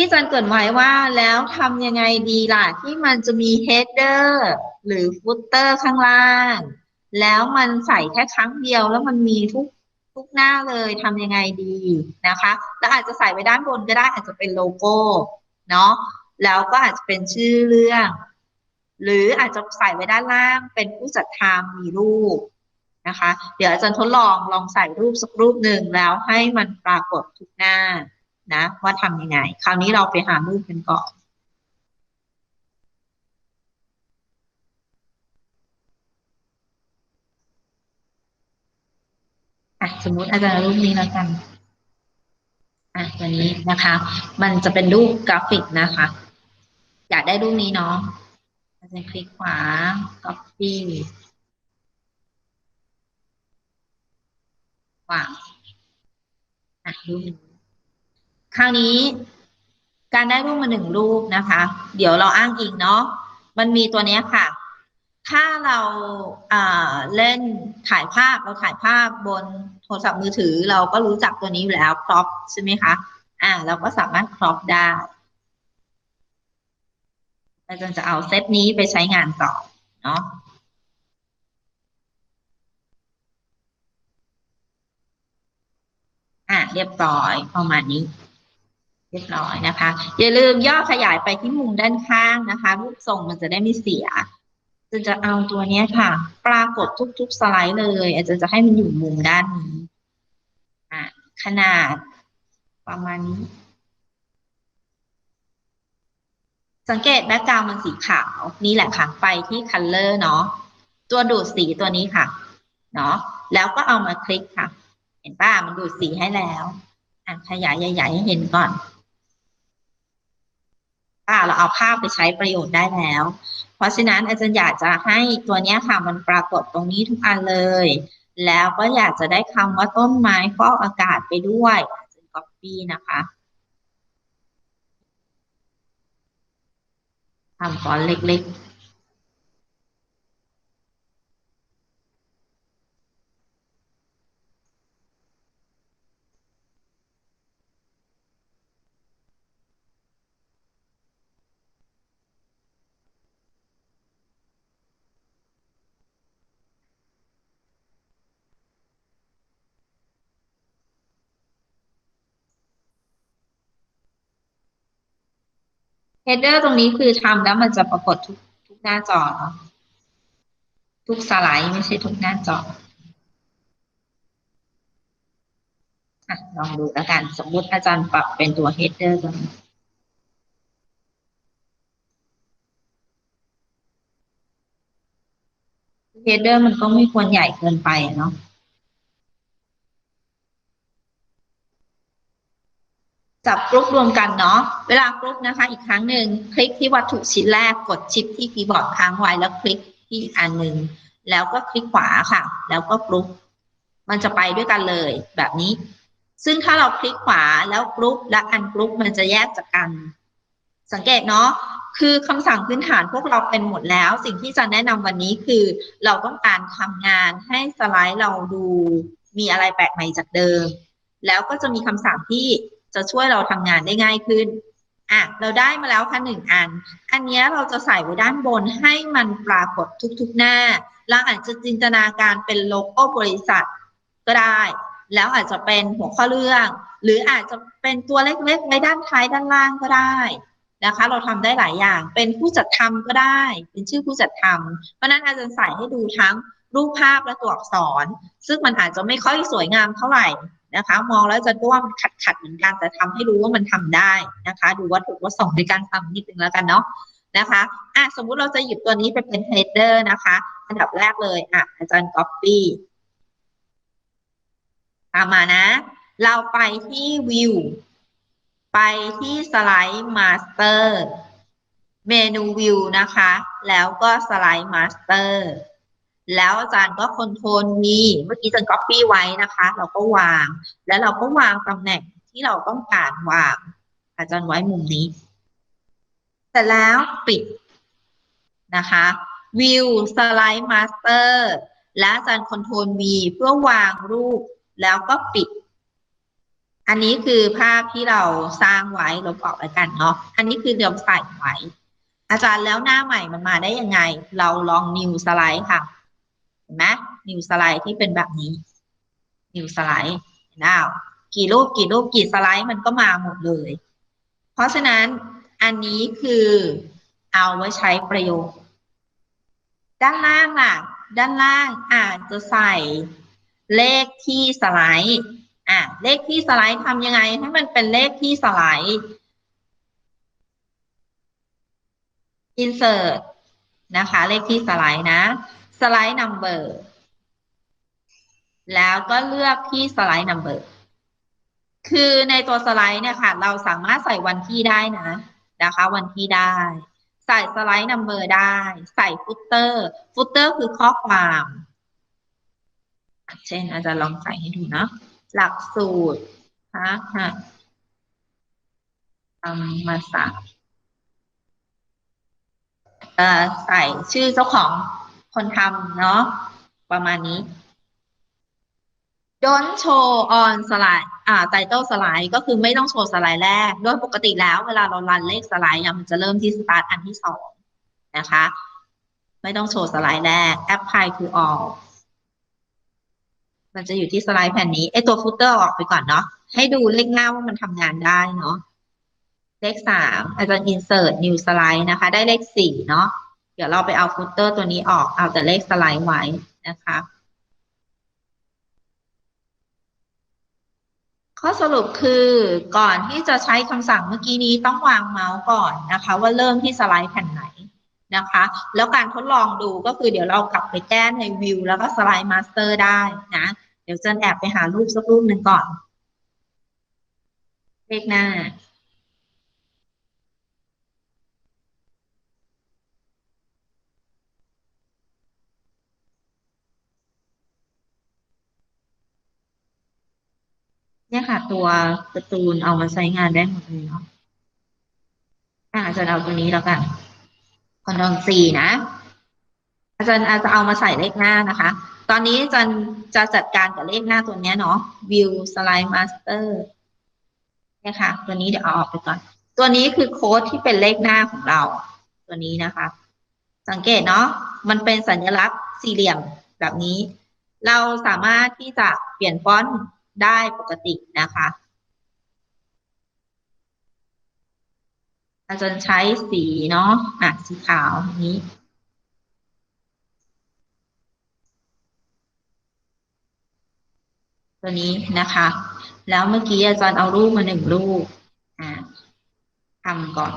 ที่อาจันเกิดไว้ว่าแล้วทำยังไงดีล่ะ ที่มันจะมี header หรือ footer ข้างล่าง แล้วมันใส่แค่ครั้งเดียวแล้วมันมีทุกทุกหน้าเลยทำยังไงดีนะคะ แล้วอาจจะใส่ไว้ด้านบนก็ได้อาจจะเป็นโลโก้เนาะแล้วก็อาจจะเป็นชื่อเรื่อง หรืออาจจะใส่ไว้ด้านล่างเป็นผู้จัดทำมีรูปนะคะ เดี๋ยวอาจารย์ทดลองลองใส่รูปสักรูปหนึ่งแล้วให้มันปรากฏทุกหน้า นะว่าทำยังไง คราวนี้เราไปหารูปกันก่อนอะสมมุติอาจารย์รูปนี้แล้วกันอะตัวนี้นะคะ มันจะเป็นรูปกราฟิกนะคะ อยากได้รูปนี้เนาะอาจารย์คลิกขวา copy วางอะรูปนี้ คราวนี้การได้รูปมาหนึ่งรูปนะคะ เดี๋ยวเราอ้างอิงเนาะมันมีตัวนี้ค่ะ ถ้าเราอ่าเล่นถ่ายภาพเราถ่ายภาพบนโทรศัพท์มือถือ เราก็รู้จักตัวนี้อยู่แล้ว crop ใช่ไหมคะอ่า เราก็สามารถ crop ได้อาจารย์จะเอาเซตนี้ไปใช้งานต่อเนาะอะเรียบร้อยประมาณนี้ เรียบร้อยนะคะ อย่าลืมย่อขยายไปที่มุมด้านข้างนะคะ รูปทรงมันจะได้ไม่เสียจาจะเอาตัวนี้ค่ะ ปรากฏทุกๆสไลด์เลย อาจารย์จะให้มันอยู่มุมด้านนี้อะขนาดประมาณนี้ สังเกตแบ็กกราวมันสีขาว นี่แหละค่ะ ไปที่ color เนาะตัวดูดสีตัวนี้ค่ะ เนาะแล้วก็เอามาคลิกค่ะ เห็นป่ะมันดูดสีให้แล้วอะขยายใหญ่ๆให้เห็นก่อน ค่ะ เราเอาภาพไปใช้ประโยชน์ได้แล้ว เพราะฉะนั้นอาจารย์อยากจะให้ตัวนี้ค่ะมันปรากฏตรงนี้ทุกอันเลย แล้วก็อยากจะได้คำว่าต้นไม้ฟอกอากาศไปด้วยอาจารย์ก๊อปปี้นะคะทำฟอนต์เล็กๆ header ตรงนี้คือทำแล้วมันจะปรากฏทุกทุกหน้าจอเนาะทุกสไลด์ไม่ใช่ทุกหน้าจออะลองดูแล้วกัน สมมุติอาจารย์ปรับเป็นตัว header ตรงนี้ header มันก็ไม่ควรใหญ่เกินไปเนาะ จับกรุ๊ปรวมกันเนาะ เวลากรุ๊ปนะคะ อีกครั้งหนึ่งคลิกที่วัตถุชิ้นแรกกดชิปที่คีย์บอร์ดค้างไว้แล้วคลิกที่อีกอันหนึ่งแล้วก็คลิกขวาค่ะ แล้วก็กรุ๊ปมันจะไปด้วยกันเลยแบบนี้ ซึ่งถ้าเราคลิกขวาแล้วกรุ๊ปและอันกรุ๊ปมันจะแยกจากกัน สังเกตเนาะคือคำสั่งพื้นฐานพวกเราเป็นหมดแล้ว สิ่งที่จะแนะนำวันนี้คือ เราต้องการทำงานให้สไลด์เราดูมีอะไรแปลกใหม่จากเดิม แล้วก็จะมีคำสั่งที่ จะช่วยเราทำงานได้ง่ายขึ้นอะเราได้มาแล้วค่ะหนึ่งอัน อันนี้เราจะใส่ไว้ด้านบนให้มันปรากฏทุกๆหน้าเราอาจจะจินตนาการเป็นโลโก้บริษัทก็ได้ แล้วอาจจะเป็นหัวข้อเรื่อง หรืออาจจะเป็นตัวเล็กๆไว้ด้านท้ายด้านล่างก็ได้นะคะ เราทำได้หลายอย่าง เป็นผู้จัดทำก็ได้ เป็นชื่อผู้จัดทำเพราะนั้นอาจารย์ใส่ให้ดูทั้งรูปภาพและตัวอักษร ซึ่งมันอาจจะไม่ค่อยสวยงามเท่าไหร่ นะคะ มองแล้วจะก็ว่ามันขัดขัดเหมือนกัน แต่ทำให้รู้ว่ามันทำได้นะคะ ดูวัตถุประสงค์ในการทำนิดนึงแล้วกันเนาะนะคะอะสมมุติเราจะหยิบตัวนี้ไปเป็น header นะคะ อันดับแรกเลยอะอาจารย์ copy ตามมานะ เราไปที่ view ไปที่สไลด์ master เมนู view นะคะ แล้วก็สไลด์ master แล้วอาจารย์ก็คอนโทรลมีเมื่อกี้อาจารย์ copy ไว้นะคะ เราก็วาง แล้วเราก็วางตำแหน่งที่เราต้องการวาง อาจารย์ไว้มุมนี้เสร็จแล้วปิดนะคะ view slide master และอาจารย์คอนโทรล V เพื่อวางรูปแล้วก็ปิด อันนี้คือภาพที่เราสร้างไว้ลบออกแล้วกันเนาะอันนี้คือเดิมใส่ไว้ อาจารย์แล้วหน้าใหม่มันมาได้ยังไง เราลอง new สไลด์ค่ะ เห็นไหม new สไลด์ที่เป็นแบบนี้ new สไลด์นะกี่รูปกี่รูปกี่สไลด์มันก็มาหมดเลย เพราะฉะนั้นอันนี้คือเอาไว้ใช้ประโยชน์ ด้านล่างล่ะ ด้านล่างอาจจะใส่เลขที่สไลด์อะเลขที่สไลด์ทำยังไงให้มันเป็นเลขที่สไลด์ insert นะคะ เลขที่สไลด์นะ สไลด์ number แล้วก็เลือกที่สไลด์ number คือในตัวสไลด์เนี่ยค่ะ เราสามารถใส่วันที่ได้นะนะคะ วันที่ได้ ใส่สไลด์ number ได้ ใส่ฟุตเตอร์ ฟุตเตอร์คือข้อความ เช่นอาจารย์ลองใส่ให้ดูนะหลักสูตรคะฮะธรรมศาสตร์เอ่อใส่ชื่อเจ้าของ คนทำเนาะประมาณนี้ don't show on slide อ่า title slide ก็คือไม่ต้องโชว์สไลด์แรก โดยปกติแล้วเวลาเรารันเลขสไลด์มันจะเริ่มที่ start อันที่สองนะคะ ไม่ต้องโชว์สไลด์แรก apply to all มันจะอยู่ที่สไลด์แผ่นนี้ไอตัวฟุตเตอร์ออกไปก่อนเนาะให้ดูเลขหน้าว่ามันทำงานได้เนาะเลขสามอาจารย์ insert new slide นะคะ ได้เลขสี่เนาะ เดี๋ยวเราไปเอาฟุตเตอร์ตัวนี้ออก เอาแต่เลขสไลด์ไว้นะคะ ข้อสรุปคือก่อนที่จะใช้คำสั่งเมื่อกี้นี้ต้องวางเมาส์ก่อนนะคะ ว่าเริ่มที่สไลด์แผ่นไหนนะคะ แล้วการทดลองดูก็คือเดี๋ยวเรากลับไปแก้ในวิวแล้วก็สไลด์มาสเตอร์ได้นะ เดี๋ยวจนแอบไปหารูปสักรูปหนึ่งก่อนเลขหน้า เนี่ยค่ะ ตัวการ์ตูนเอามาใช้งานได้หมดเลยเนาะอ่าจะเอาตัวนี้แล้วกันคอนโทรลสี่นะ อาจารย์อาจจะเอามาใส่เลขหน้านะคะ ตอนนี้อาจารย์จะจัดการกับเลขหน้าตัวนี้เนาะ view slide master เนี่ยค่ะ ตัวนี้เดี๋ยวเอาออกไปก่อน ตัวนี้คือโค้ดที่เป็นเลขหน้าของเรา ตัวนี้นะคะ สังเกตเนาะ มันเป็นสัญลักษณ์สี่เหลี่ยมแบบนี้ เราสามารถที่จะเปลี่ยนฟอนต์ ได้ปกตินะคะ อาจารย์ใช้สีเนาะอะสีขาวนี้ตัวนี้นะคะ แล้วเมื่อกี้อาจารย์เอารูปมาหนึ่งรูปอ่าทำก่อน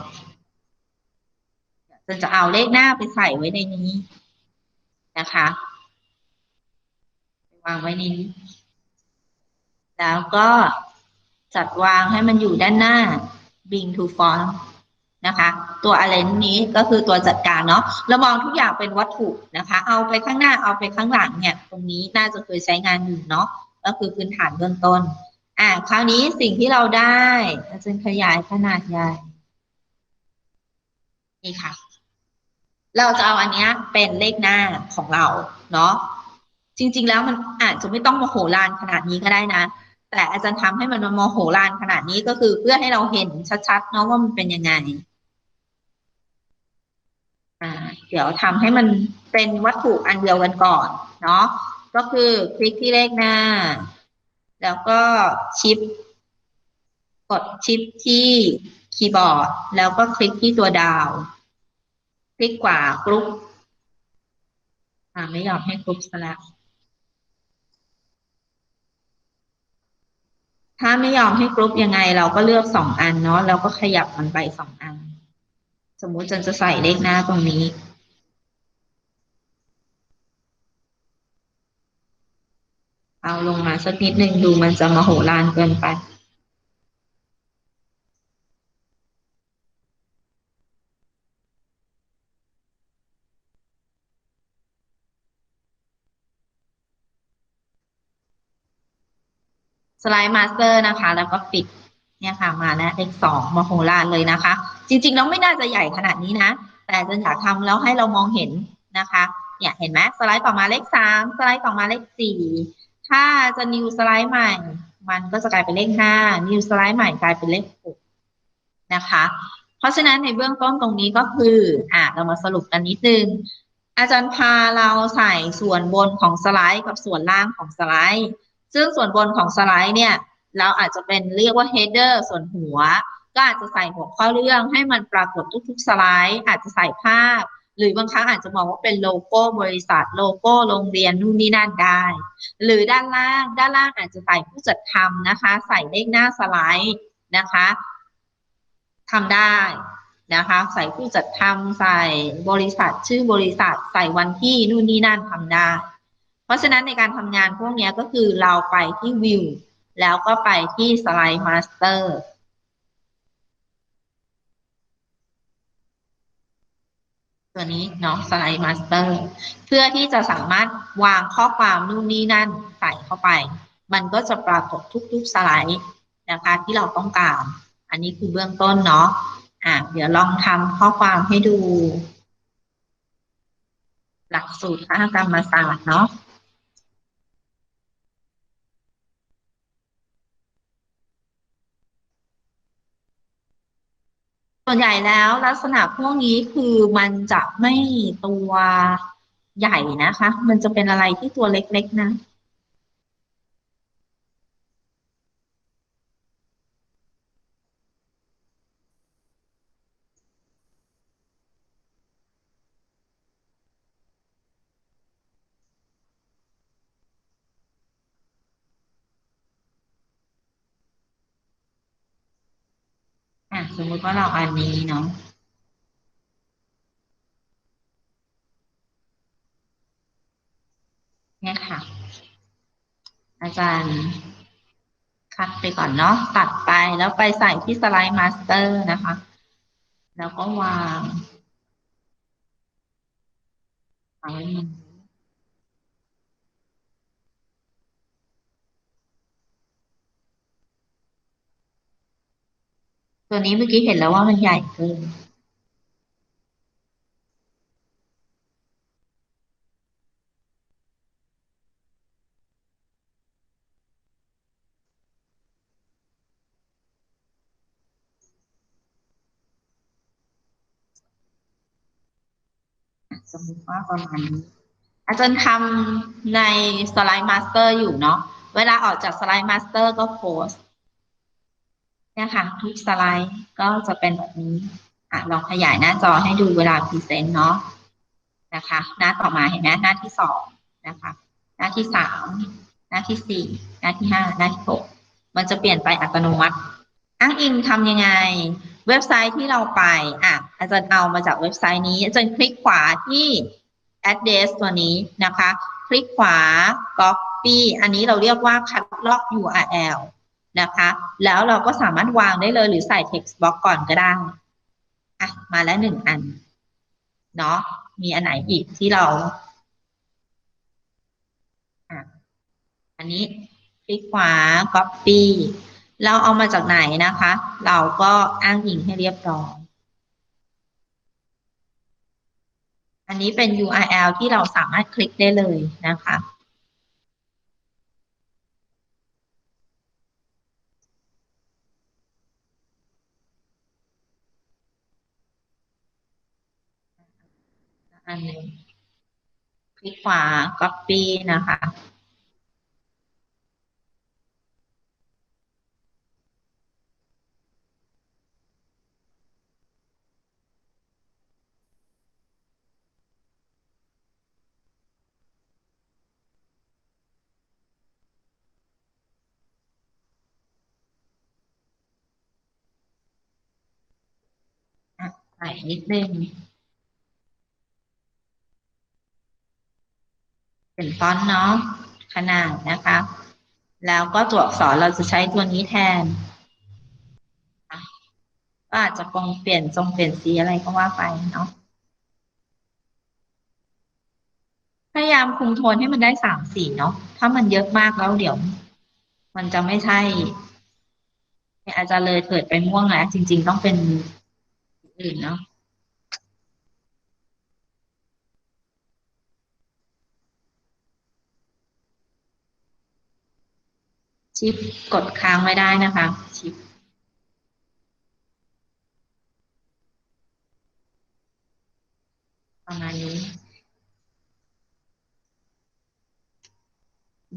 อาจารย์จะเอาเลขหน้าไปใส่ไว้ในนี้นะคะ วางไว้ในนี้ แล้วก็จัดวางให้มันอยู่ด้านหน้า Bing to Font นะคะ ตัว arrange นี้ก็คือตัวจัดการเนาะเรามองทุกอย่างเป็นวัตถุนะคะ เอาไปข้างหน้าเอาไปข้างหลังเนี่ย ตรงนี้น่าจะเคยใช้งานอยู่เนาะก็คือพื้นฐานเบื้องต้น อ่าคราวนี้สิ่งที่เราได้อาจารย์ขยายขนาดใหญ่นี่ค่ะ เราจะเอาอันเนี้ยเป็นเลขหน้าของเราเนาะจริง ๆ แล้วมันอาจจะไม่ต้องโมโหลานขนาดนี้ก็ได้นะ แต่อาจารย์ทำให้มันมโมโหลานขนาดนี้ก็คือเพื่อให้เราเห็นชัดๆเนาะว่ามันเป็นยังไง อ่า เดี๋ยวทำให้มันเป็นวัตถุอันเดียวกันก่อน เนาะก็คือคลิกที่เลขหน้า แล้วก็ชิป กดชิปที่คีย์บอร์ด แล้วก็คลิกที่ตัวดาว คลิกขวากรุ๊ปอ่าไม่ยอมให้กรุ๊ปซะแล้ว ถ้าไม่ยอมให้กรุ๊ปยังไง เราก็เลือกสองอันเนาะแล้วก็ขยับมันไปสองอัน สมมุติจนจะใส่เลขหน้าตรงนี้ เอาลงมาสักนิดหนึ่งดูมันจะมโหฬารเกินไป สไลด์มาสเตอร์นะคะ แล้วก็ปิดเนี่ยค่ะมาแล้วเลขสองมโหฬารเลยนะคะ จริงๆแล้วไม่น่าจะใหญ่ขนาดนี้นะ แต่จะอยากทำแล้วให้เรามองเห็นนะคะเนี่ยเห็นไหมสไลด์ต่อมาเลขสามสไลด์ต่อมาเลขสี่ถ้าจะนิวสไลด์ใหม่ มันก็จะกลายเป็นเลขห้า new สไลด์ใหม่กลายเป็นเลขหกนะคะ เพราะฉะนั้นในเบื้องต้นตรงนี้ก็คืออะเรามาสรุปกันนิดนึงอาจารย์พาเราใส่ส่วนบนของสไลด์กับส่วนล่างของสไลด์ ซึ่งส่วนบนของสไลด์เนี่ย เราอาจจะเป็นเรียกว่า header ส่วนหัว ก็อาจจะใส่หัวข้อเรื่องให้มันปรากฏทุกๆสไลด์ อาจจะใส่ภาพ หรือบางครั้งอาจจะมองว่าเป็นโลโก้บริษัทโลโก้โรงเรียนนู่นนี่นั่นได้ หรือด้านล่างด้านล่างอาจจะใส่ผู้จัดทำนะคะ ใส่เลขหน้าสไลด์นะคะทำได้นะคะใส่ผู้จัดทำใส่บริษัทชื่อบริษัทใส่วันที่นู่นนี่นั่นทำได้ ราะฉะนั้นในการทำงานพวกนี้ก็คือเราไปที่วิวแล้วก็ไปที่สไลด์มาสเตอร์ตัวนี้เนาะสไลด์มาสเตอร์เพื่อที่จะสามารถวางข้อความนู่นนี่นั่นใส่เข้าไป มันก็จะปรากฏทุกๆสไลด์นะคะที่เราต้องการ อันนี้คือเบื้องต้นเนาะอะเดี๋ยวลองทำข้อความให้ดู หลักสูตรคณะกรรมศาสตร์เนาะ ส่วนใหญ่แล้วลักษณะพวกนี้คือมันจะไม่ตัวใหญ่นะคะ มันจะเป็นอะไรที่ตัวเล็กๆนะ มมุติว่าเราอันนี้เนาะเนี่ยค่ะ อาจารย์คัดไปก่อนเนาะตัดไปแล้วไปใส่ที่สไลด์มาสเตอร์นะคะ แล้วก็วางเอาไว้มัน ตัวนี้เมื่อกี้เห็นแล้วว่ามันใหญ่เกินสมมติว่าประมาณนี้ อาจารย์ทำในสไลด์มาสเตอร์อยู่เนาะ เวลาออกจากสไลด์มาสเตอร์ก็โพส เนี่ยค่ะทุกสไลด์ก็จะเป็นแบบนี้อะลองขยายหน้าจอให้ดูเวลาพรีเซนต์เนาะนะคะ หน้าต่อมาเห็นไหมหน้าที่สองนะคะ หน้าที่สามหน้าที่สี่หน้าที่ห้าหน้าที่หกมันจะเปลี่ยนไปอัตโนมัติ อ้างอิงทำยังไง เว็บไซต์ที่เราไปอะอาจารย์เอามาจากเว็บไซต์นี้อาจารย์คลิกขวาที่ address ตัวนี้นะคะ คลิกขวา copy อันนี้เราเรียกว่า cut log URL นะคะ แล้วเราก็สามารถวางได้เลยหรือใส่ text box ก่อนก็ได้อะมาแล้วหนึ่งอัน เนาะมีอันไหนอีกที่เราอะอันนี้คลิกขวา copy เราเอามาจากไหนนะคะ เราก็อ้างอิงให้เรียบร้อยอันนี้เป็น URL ที่เราสามารถคลิกได้เลยนะคะ อันหนึ่งคลิกขวา copy นะคะอะใส่นิดนึง เป็นฟอนต์เนาะขนาดนะคะ แล้วก็ตัวอักษรเราจะใช้ตัวนี้แทนอะก็อาจจะคงเปลี่ยนทรงเปลี่ยนสีอะไรก็ว่าไปเนาะพยายามคุมโทนให้มันได้สามสีเนาะถ้ามันเยอะมากแล้วเดี๋ยว มันจะไม่ใช่อาจจะเลยเกิดไปม่วงแล้วจริง ๆ ต้องเป็นอื่นเนาะ ชิปกดค้างไว้ได้นะคะชิปประมาณนี้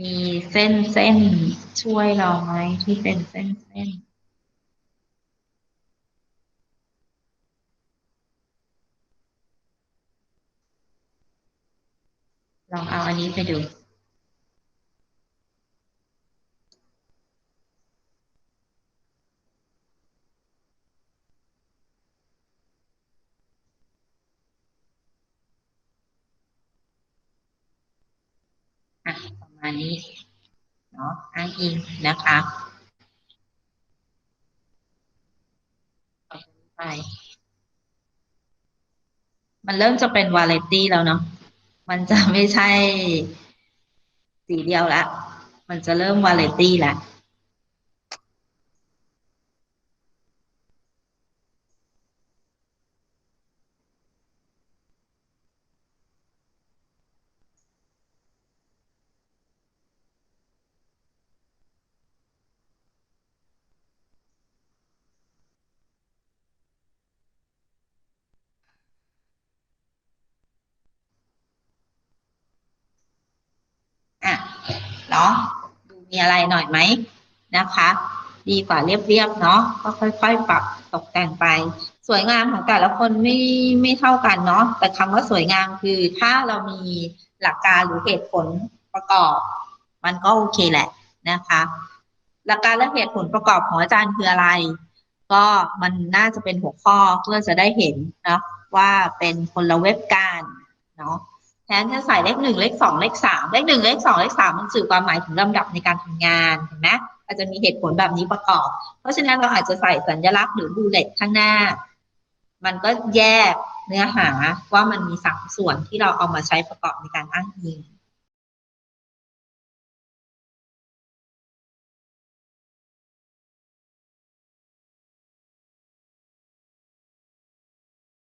มีเส้นเส้นช่วยเราไหมที่เป็นเส้นเส้นลองเอาอันนี้ไปดู อะประมาณนี้เนาะอ้างอิงนะคะไปมันเริ่มจะเป็นวาเลนตี้แล้วเนาะมันจะไม่ใช่สีเดียวละ มันจะเริ่มวาเลนตี้ละ อะ เนาะดูมีอะไรหน่อยไหมนะคะ ดีกว่าเรียบๆเนาะก็ค่อยๆปรับตกแต่งไป สวยงามของแต่ละคนไม่ไม่เท่ากันเนาะแต่คำว่าสวยงามคือถ้าเรามีหลักการหรือเหตุผลประกอบ มันก็โอเคแหละนะคะ หลักการและเหตุผลประกอบของอาจารย์คืออะไร ก็มันน่าจะเป็นหัวข้อเพื่อจะได้เห็นนะว่าเป็นคนละเว็บการเนาะ แทนจะใส่เลขหนึ่งเลขสองเลขสามเลขหนึ่งเลขสองเลขสามมันสื่อความหมายถึงลำดับในการทำงานเห็นไหมอาจจะมีเหตุผลแบบนี้ประกอบ เพราะฉะนั้นเราอาจจะใส่สัญลักษณ์หรือบูเลตข้างหน้า มันก็แยกเนื้อหาว่ามันมีสามส่วนที่เราเอามาใช้ประกอบในการอ้างอิง